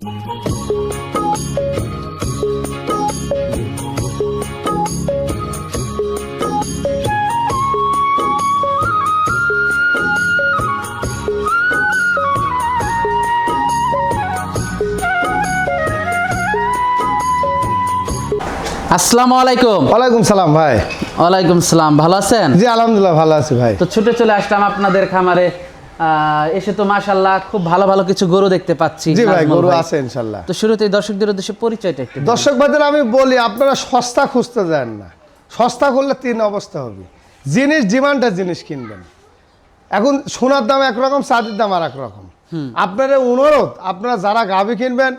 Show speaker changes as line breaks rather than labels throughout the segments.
আসসালামু আলাইকুম।
ওয়ালাইকুম সালাম ভাই।
ওয়ালাইকুম সালাম ভালো আছেন?
জি আলহামদুলিল্লাহ ভালো আছি ভাই।
তো ছুটে চলে আসলাম আপনাদের খামারে। এসে তো মাশাল্লাহ খুব ভালো ভালো কিছু গরু দেখতে পাচ্ছি
জি ভাই গরু আছে ইনশাল্লাহ
তো শুরুতে দর্শকদের উদ্দেশ্যে পরিচয়টা একটু
দর্শক ভাইদের আমি বলি আপনারা সস্তা খুঁজতে যান না। সস্তা করলে তিন অবস্থা হবে। জিনিস ডিমান্ডের জিনিস কিনবেন। এখন সোনার দাম একরকম চাঁদির দাম আর রকম আপনারা অনুরোধ আপনারা যারা গাভি কিনবেন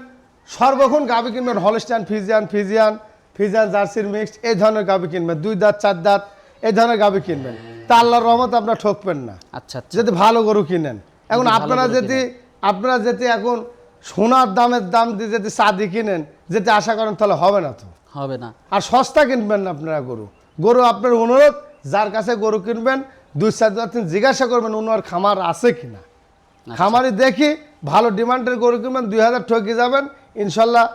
সর্বক্ষণ গাভি কিনবেন হলস্টাইন ফিজিয়ান ফিজিয়ান ফিজিয়ান জার্সির মিক্সড এই ধরনের গাভি কিনবেন। দুই দাঁত চার দাঁত এই ধরনের গাভি কিনবেন। তা আল্লাহর রহমত আপনার ঠকবেন না।
আচ্ছা আচ্ছা।
যদি ভালো গরু কিনেন। এখন আপনারা যদি আপনারা যদি এখন সোনার দামের দাম দিয়ে যদি চাঁদি কিনেন যেতে আশা করেন তাহলে হবে না তো।
হবে না।
আর সস্তা কিনবেন না আপনারা গরু। গরু আপনার অনুরোধ যার কাছে গরু কিনবেন দুই চার দিন জিজ্ঞাসা করবেন উনার খামার আছে কিনা।
আচ্ছা।
খামারি দেখি ভালো ডিমান্ডের গরু কিনবেন দুই হাজার ঠকে যাবেন ইনশাল্লাহ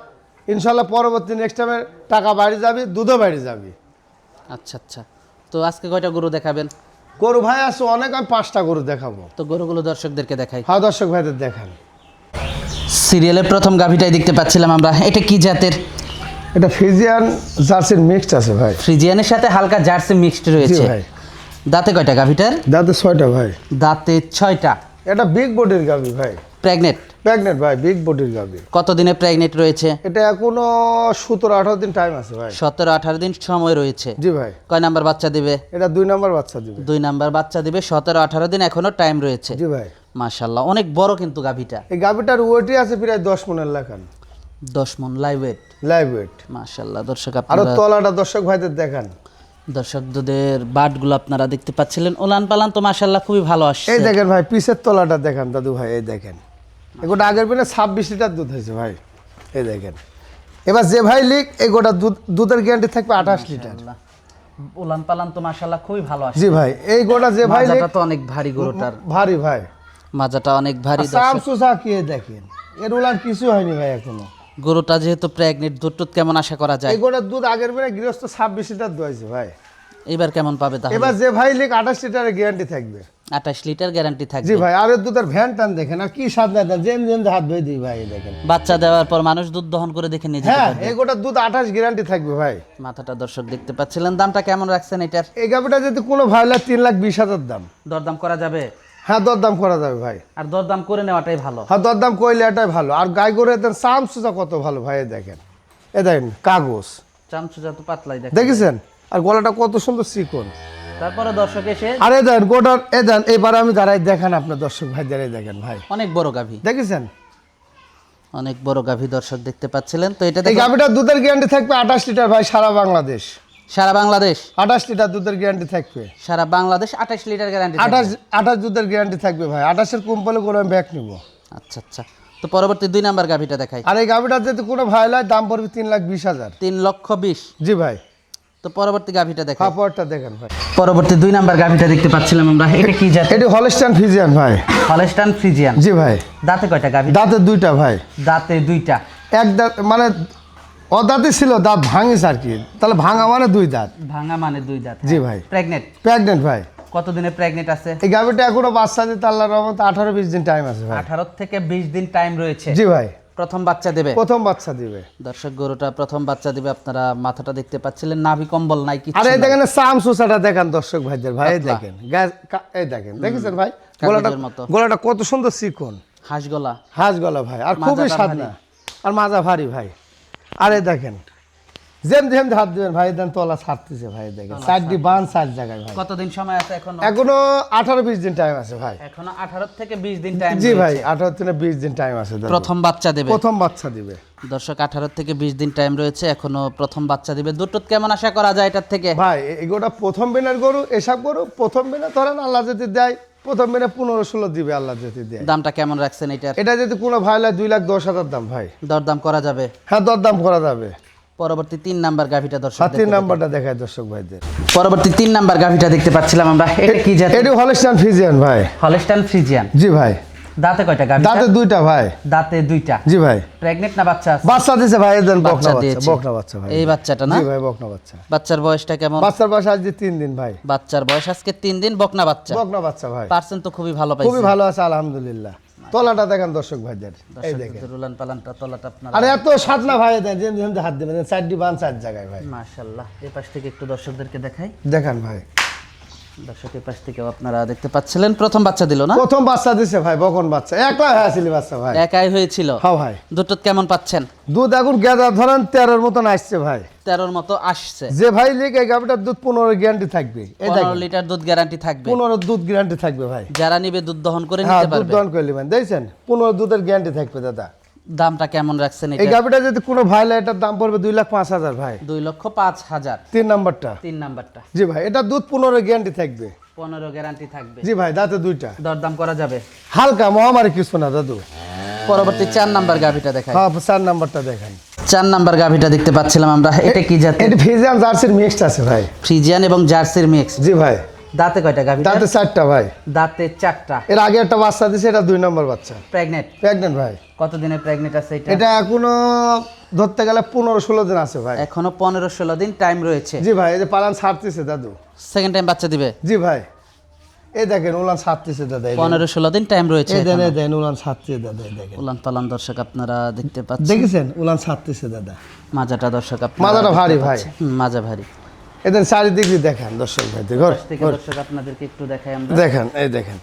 ইনশাল্লাহ পরবর্তী নেক্সট টাইমে টাকা বাড়ি যাবে দুধও বাড়ি যাবে।
আচ্ছা আচ্ছা। তো আজকে কয়টা গরু দেখাবেন?
গরু ভাই আছে অনেক আমি পাঁচটা গরু দেখাবো।
তো গরুগুলো দর্শকদেরকে দেখাই।
হ্যাঁ দর্শক ভাইদের দেখান।
সিরিয়ালের প্রথম গাভিটাই দেখতে পাচ্ছিলাম আমরা। এটা কি জাতের?
এটা ফ্রিজিয়ান জার্সির মিক্সড আছে ভাই।
ফ্রিজিয়ানের সাথে হালকা জার্সি মিক্সড রয়েছে।
ভাই।
দাঁতে কয়টা গাভিটার?
দাঁতে ছয়টা ভাই।
দাঁতে ছয়টা।
এটা বিগ বডির গাবি ভাই।
প্রেগনেন্ট?
প্রেগনেন্ট ভাই বিগ বডির গাবি
কতদিনে প্রেগনেন্ট রয়েছে?
এটা এখনও সতেরো আঠারো দিন টাইম আছে ভাই।
সতেরো আঠারো দিন সময় রয়েছে।
জি ভাই।
কয় নাম্বার বাচ্চা দিবে?
এটা দুই নম্বর বাচ্চা দিবে।
দুই নাম্বার বাচ্চা দিবে সতেরো আঠারো দিন এখনও টাইম রয়েছে।
জি ভাই।
মাশাল্লাহ অনেক বড় কিন্তু গাভিটা।
এই গাবিটার ওয়েটই আছে প্রায় দশ মনের লেখান।
দশ মন লাইভ ওয়েট
লাইভ ওয়েট
মাশাল্লাহ দর্শক আরও
তলাটা দর্শক ভাইদের দেখান।
দর্শকদের বাটগুলো আপনারা দেখতে পাচ্ছিলেন। ওলান পালান তো মাশাল্লাহ খুবই ভালো আসছে।
এই দেখেন ভাই পিসের তলাটা দেখেন দাদু ভাই এই দেখেন। এগুলো আগের দিনে ছাব্বিশ লিটার দুধ হয়েছে ভাই। এই দেখেন। এবার যে ভাই লিখ এই গোটা দুধ দুধের গ্যারান্টি থাকবে আঠাশ লিটার।
ওলান পালান তো মাশাল্লাহ খুবই ভালো আসছে
জি ভাই এই গোটা যে ভাই
তো অনেক ভারী গরুটার।
ভারী ভাই।
মাজাটা অনেক ভারী
কে দেখেন? এর উলান কিছু হয়নি ভাই এখনও।
গরুটা যেহেতু প্রেগনেন্ট দুধ টুধ কেমন আশা করা যায়?
এই গোটা দুধ আগের বেলা গৃহস্থ ছাব্বিশ লিটার দোয়াইছে ভাই।
এবার কেমন পাবে তাহলে?
এবার যে ভাই লিখ আঠাশ লিটারের গ্যারান্টি থাকবে।
আঠাশ লিটার গ্যারান্টি
জি
থাকবে
ভাই আর দুধের ভ্যান টান দেখেন আর কি স্বাদ না জেম জেম হাত ধুয়ে দিই ভাই দেখেন।
বাচ্চা দেওয়ার পর মানুষ দুধ দহন করে দেখে নিয়ে
হ্যাঁ এই গোটা দুধ আঠাশ গ্যারান্টি থাকবে ভাই।
মাথাটা দর্শক দেখতে পাচ্ছিলেন দামটা কেমন রাখছেন এটার?
এই গাভিটা যদি কোনো ভাইলা তিন লাখ বিশ হাজার দাম।
দরদাম করা যাবে?
হ্যাঁ দরদাম করা যাবে ভাই।
আর দরদাম করে নেওয়াটাই ভালো।
হ্যাঁ দরদাম করলে এটাই ভালো। আর গাই গরু এদের চাম কত ভালো ভাই দেখেন। এ দেখেন কাগজ।
চামচুজা তো পাতলাই দেখ
দেখেছেন? আর গলাটা কত সুন্দর চিকন।
তারপরে দর্শক এসে
আর দেন গোটার এ দেন এবারে আমি দাঁড়াই দেখেন আপনার দর্শক ভাই দাঁড়াই দেখেন ভাই।
অনেক বড় গাভী।
দেখেছেন?
অনেক বড় গাভী দর্শক দেখতে পাচ্ছিলেন। তো এটা
এই
দেখুন,
দুধের গ্যারান্টি থাকবে আঠাশ লিটার ভাই সারা বাংলাদেশ।
সারা বাংলাদেশ?
আঠাশ লিটার দুধের গ্যারান্টি থাকবে।
সারা বাংলাদেশ আঠাশ লিটার গ্যারান্টি
আঠাশ আঠাশ দুধের গ্যারান্টি থাকবে ভাই। আঠাশের কোম্পানি করে আমি ব্যাগ নিব।
আচ্ছা আচ্ছা। তো পরবর্তী দুই নাম্বার গাভীটা দেখাই।
আর এই গাভিটার যদি কোনো ভাই লয় দাম পড়বে তিন লাখ বিশ হাজার।
তিন লক্ষ বিশ।
জি ভাই।
তো পরবর্তী গাভীটা দেখাই
কাপড়টা দেখেন ভাই।
পরবর্তী দুই নাম্বার গাভীটা দেখতে পাচ্ছিলাম আমরা। এটা কি জাত?
এটি হলস্টান ফিজিয়ান ভাই।
Holstein Friesian.
জি ভাই।
দাঁতে কয়টা গাভী?
দাঁতের দুইটা ভাই।
দাঁতে দুইটা।
এক দাঁত মানে অদাঁতে ছিল দাঁত ভাঙিস আর কি। তাহলে ভাঙা মানে দুই দাঁত।
ভাঙা মানে দুই দাঁত
জি ভাই।
প্রেগনেন্ট
প্রেগনেন্ট ভাই।
কতদিনে প্রেগনেন্ট আছে?
এই গাভিটা এখনও বাচ্চা দিতে আল্লাহর রহমতে আঠারো বিশ দিন টাইম আছে ভাই।
আঠারো থেকে বিশ দিন টাইম রয়েছে।
জি ভাই।
প্রথম বাচ্চা দেবে।
প্রথম বাচ্চা দিবে।
দর্শক গরুটা প্রথম বাচ্চা দিবে আপনারা মাথাটা দেখতে পাচ্ছিলেন নাভি কম্বল নাই কিছু
আরে দেখেন সাম সুসাটা দেখেন দর্শক ভাইদের। ভাই দেখেন এই দেখেন দেখেছেন ভাই? গলাটা
মতো।
গলাটা কত সুন্দর চিকন।
হাঁস গলা।
হাঁস গলা ভাই আর খুবই সাদা। আর মাজা ভারী ভাই। আরে দেখেন হাত দিবেন ভাই দেন তলা ছাড়তেছে ভাই দেখেন। চারটি বান চার জায়গায় ভাই।
কতদিন সময় আছে এখনও?
এখনও আঠারো বিশ দিন টাইম আছে ভাই।
এখনও আঠারো থেকে বিশ দিন টাইম
জি ভাই আঠারো থেকে বিশ দিন টাইম আছে
প্রথম বাচ্চা দেবে।
প্রথম বাচ্চা দিবে।
দর্শক আঠারো থেকে বিশ দিন টাইম রয়েছে এখনও প্রথম বাচ্চা দিবে। দুটো কেমন আশা করা যায় এটার থেকে?
ভাই এগুলোটা প্রথম বিনার গরু এসব গরু প্রথম বিনা ধরেন আল্লাহ যদি দেয় প্রথম বিনা পনেরো ষোলো দিবে আল্লাহ যদি দেয়।
দামটা কেমন রাখছেন এটা
এটা যদি কোনো ভাই লাগে দুই লাখ দশ হাজার দাম ভাই।
দরদাম করা যাবে।
হ্যাঁ দরদাম করা যাবে।
পরবর্তী তিন নাম্বার গাভিটা দর্শক
তিন নাম্বারটা দেখায় দর্শক ভাইদের।
পরবর্তী তিন নাম্বার গাভিটা দেখতে পাচ্ছিলাম আমরা। এটা কি জাত
এটি হলস্টান ফিজিয়ান ভাই।
Holstein Friesian.
জি ভাই।
দাঁতে কয়টা গাভী
দাঁতে দুইটা ভাই।
দাঁতে দুইটা।
জি ভাই।
না বাচ্চা আছে?
বাচ্চা দিছে ভাই বকনা
বাচ্চা
বকনা বাচ্চা ভাই।
এই বাচ্চাটা না?
জি ভাই বকনা বাচ্চা।
বাচ্চার বয়সটা কেমন?
বাচ্চার বয়স আজ যে তিন দিন ভাই।
বাচ্চার বয়স আজকে তিন দিন বকনা বাচ্চা।
বকনা বাচ্চা ভাই।
পার্সেন্ট তো খুবই ভালো
খুবই ভালো আছে আলহামদুলিল্লাহ। তলাটা দেখেন দর্শক ভাইদের। এই দেখেন।
রুলান পালানটা তলাটা আপনার
আরে এত সাত না ভাই দেন যেন যেন হাত দিবেন চারটি বান চার জায়গায় ভাই।
মাশাআল্লাহ এই পাশ থেকে একটু দর্শকদেরকে দেখাই।
দেখান ভাই।
দর্শকের পাশ থেকেও আপনারা দেখতে পাচ্ছিলেন। প্রথম বাচ্চা দিল না?
প্রথম বাচ্চা দিছে ভাই বকন বাচ্চা। একলা হয়ে আসিলি বাচ্চা ভাই।
একাই হয়েছিল?
হ্যাঁ ভাই।
দুটো কেমন পাচ্ছেন?
দুধ এখন গেদা ধরেন তেরোর মতন আসছে ভাই।
তেরোর মতো আসছে।
যে ভাই লিখ গাভিটার দুধ পনেরো গ্যারান্টি থাকবে।
পনেরো লিটার দুধ গ্যারান্টি থাকবে।
পনেরো দুধ গ্যারান্টি থাকবে ভাই।
যারা নিবে দুধ দহন করে
হ্যাঁ
নিতে
দুধ
পারবে।
দহন করে নেবেন। দেখছেন? পনেরো দুধের গ্যারান্টি থাকবে দাদা।
দামটা কেমন রাখছেন
এই গাভিটা যদি কোনো ভাই এটার দাম পড়বে দুই লাখ পাঁচ হাজার ভাই।
দুই লক্ষ পাঁচ হাজার।
তিন নাম্বারটা।
তিন নাম্বারটা।
জি ভাই এটা দুধ পনেরো গ্যারান্টি থাকবে।
পনেরো গ্যারান্টি থাকবে।
জি ভাই দাঁতে দুইটা।
দরদাম করা যাবে?
হালকা মহামারী কিছু না দাদু।
পরবর্তী চার নাম্বার গাভিটা দেখাই।
হ্যাঁ চার নাম্বারটা দেখেন।
চার নাম্বার গাভিটা দেখতে পাচ্ছিলাম আমরা। এটা কি জাতের?
এটি ফিজিয়ান জার্সির মিক্সড আছে ভাই।
ফ্রিজিয়ান এবং জার্সির মিক্স
জি ভাই।
দাঁতে কয়টা গাভিটা?
দাঁতে চারটা ভাই।
দাঁতে চারটা।
এর আগে একটা বাচ্চা দিছে এটা দুই নম্বর বাচ্চা।
প্রেগনেন্ট
প্রেগনেন্ট ভাই।
কত দিনের প্রেগনেন্ট আছে এটা?
এটা এখনও ধরতে গেলে পনেরো ষোলো দিন আছে ভাই।
এখনও পনেরো ষোলো দিন টাইম রয়েছে।
জি ভাই এই যে পালান ছাড়তেছে দাদু।
সেকেন্ড টাইম বাচ্চা দিবে?
জি ভাই। এই দেখেন উলান ছাড়তেছে দাদা
পনেরো ষোলো দিন টাইম রয়েছে
এই দেন এই দেন উলান ছাড়তেছে দাদা এই দেখেন।
উলান পালান দর্শক আপনারা দেখতে পাচ্ছেন।
দেখেছেন? উলান ছাড়তেছে দাদা।
মাজাটা দর্শক আপনারা
মাজাটা ভারী ভাই।
মাজা ভারী।
এদের চারিদিকে দেখেন দর্শক ভাই
দর্শক আপনাদেরকে একটু দেখাই আমরা।
দেখেন এই দেখেন।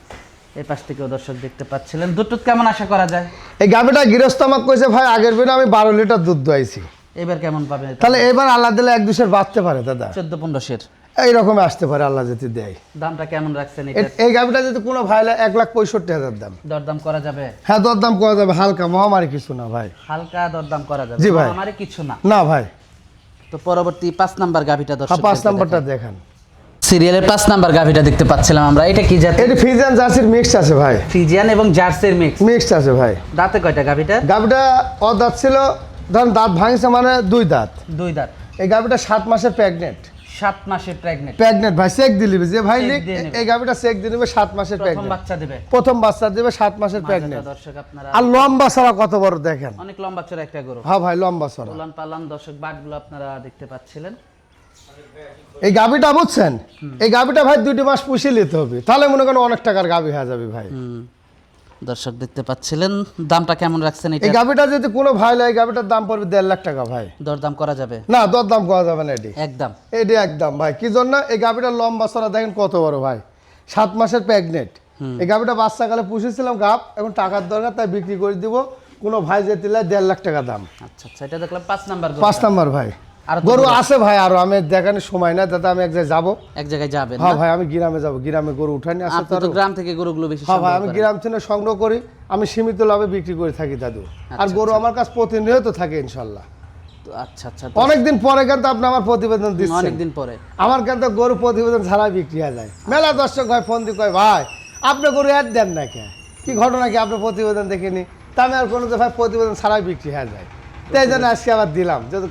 এই পাশ থেকেও দর্শক দেখতে পাচ্ছিলেন। দুটো কেমন আশা করা যায়?
এই গাভিটা গৃহস্থ আমাকে কইছে ভাই আগের দিন আমি বারো লিটার দুধ দোয়াইছি।
এবার কেমন পাবে
তাহলে এবার আল্লাহ দিলে এক দুশের বাঁচতে পারে দাদা।
চোদ্দ পনেরোশের
এইরকমে আসতে পারে আল্লাহ যদি দেয়।
দামটা কেমন রাখছেন এটা?
এই গাভিটা যদি কোনো ভাই এক লাখ পঁয়ষট্টি হাজার দাম।
দরদাম করা যাবে?
হ্যাঁ দর দাম করা যাবে হালকা মহামারী কিছু না ভাই।
হালকা দরদাম করা যাবে।
জি ভাই।
আমার কিছু না।
না ভাই।
তো পরবর্তী পাঁচ নাম্বার গাভিটা
হ্যাঁ
দর্শক
পাঁচ নাম্বারটা দেখেন।
সিরিয়ালের পাঁচ নাম্বার গাভিটা দেখতে পাচ্ছিলাম আমরা। এটা কি জাতি?
এটা ফিজিয়ান জার্সির মিক্স আছে ভাই।
ফিজিয়ান এবং জার্সির মিক্স
মিক্স আছে ভাই।
দাঁতে কয়টা গাভিটা?
গাভিটা অ দাঁত ছিল ধরেন দাঁত ভাঙছে মানে দুই দাঁত।
দুই দাঁত।
এই গাভিটা সাত মাসের প্রেগনেন্ট
সাত মাসের প্রেগনেন্ট
প্রেগনেন্ট ভাই চেক দিলিবি যে ভাই। এই চেক দিয়ে নেবে সাত মাসের
প্রথম বাচ্চা দেবে।
প্রথম বাচ্চা দেবে সাত মাসের প্রেগনেন্ট
দর্শক আপনারা
আর লম্বা ছাড়া কত বড় দেখেন?
অনেক লম্বা একটা গরু।
হ্যাঁ ভাই লম্বা ছাড়া
উলান পালান দর্শক বাটগুলো আপনারা দেখতে পাচ্ছিলেন।
এই গাভিটা বুঝছেন? এই গাভিটা ভাই দুইটি মাস পুষিয়ে নিতে হবে। তাহলে মনে করেন অনেক টাকার গাভি হয়ে যাবে ভাই।
দর্শক দেখতে পাচ্ছিলেন। দামটা কেমন রাখছেন
এই গাভিটা যদি কোনো ভাই লাই এই গাভিটার দাম পড়বে দেড় লাখ টাকা ভাই।
দরদাম করা যাবে?
না দর দাম করা যাবে না এটি।
একদম।
এটি একদম ভাই। কি জন্য? এই গাভিটার লম্বা ছড়া দেখেন কত বড় ভাই। সাত মাসের প্রেগনেন্ট এই গাভিটা বাচ্চাকালে পুষেছিলাম গাপ এখন টাকার দরকার তাই বিক্রি করে দিব। কোনো ভাই যেতে দেড় লাখ টাকা দাম।
আচ্ছা আচ্ছা এটা দেখলাম পাঁচ নাম্বার।
পাঁচ নাম্বার ভাই। গরু আছে ভাই আরও আমি দেখানোর সময় না দাদা আমি এক জায়গায় যাব।
এক জায়গায় যাবেন
হ্যাঁ ভাই আমি গ্রামে যাব গ্রামে গরু উঠানি আসে
আপনি তো গ্রাম থেকে গরুগুলো বেশি
হ্যাঁ ভাই আমি গ্রাম থেকে সংগ্রহ করি আমি সীমিত লাভে বিক্রি করে থাকি দাদু।
আচ্ছা,
আর গরু আমার কাছে প্রতিনিয়ত থাকে ইনশাল্লাহ।
তো আচ্ছা আচ্ছা
অনেকদিন পরে কিন্তু আপনি আমার প্রতিবেদন দিচ্ছেন।
অনেকদিন পরে।
আমার কিন্তু গরু প্রতিবেদন ছাড়াই বিক্রি হয়ে যায়। মেলা দর্শক ভাই ফোন দিয়ে কয় ভাই আপনি গরু অ্যাড দেন না কে কি ঘটনা কি? আপনি প্রতিবেদন দেখিনি? তা আমি আর কোনো ভাই প্রতিবেদন ছাড়াই বিক্রি হয়ে যায়। তাই জন্য আজকে আবার দিলাম। যদি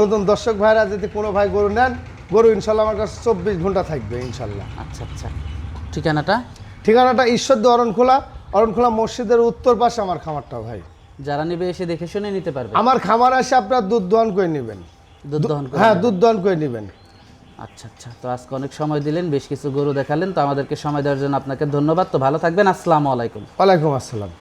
নতুন দর্শক ভাইরা যদি কোনো ভাই গরু নেন গরু ইনশাল্লাহ আমার কাছে চব্বিশ ঘণ্টা থাকবে ইনশাল্লাহ।
আচ্ছা আচ্ছা। ঠিকানাটা?
ঠিকানাটা ঈশ্বরদী অরণখোলা। অরণখোলা মসজিদের উত্তর পাশে আমার খামারটা ভাই।
যারা নিবে এসে দেখে শুনে নিতে পারবে।
আমার খামার আসে আপনার দুধ দহন করে নেবেন।
দুধ দহন
হ্যাঁ দুধ দহন করে নেবেন।
আচ্ছা আচ্ছা। তো আজকে অনেক সময় দিলেন বেশ কিছু গরু দেখালেন তো আমাদেরকে সময় দেওয়ার জন্য আপনাকে ধন্যবাদ। তো ভালো থাকবেন আসসালামু আলাইকুম।
ওয়ালাইকুম আসসালাম।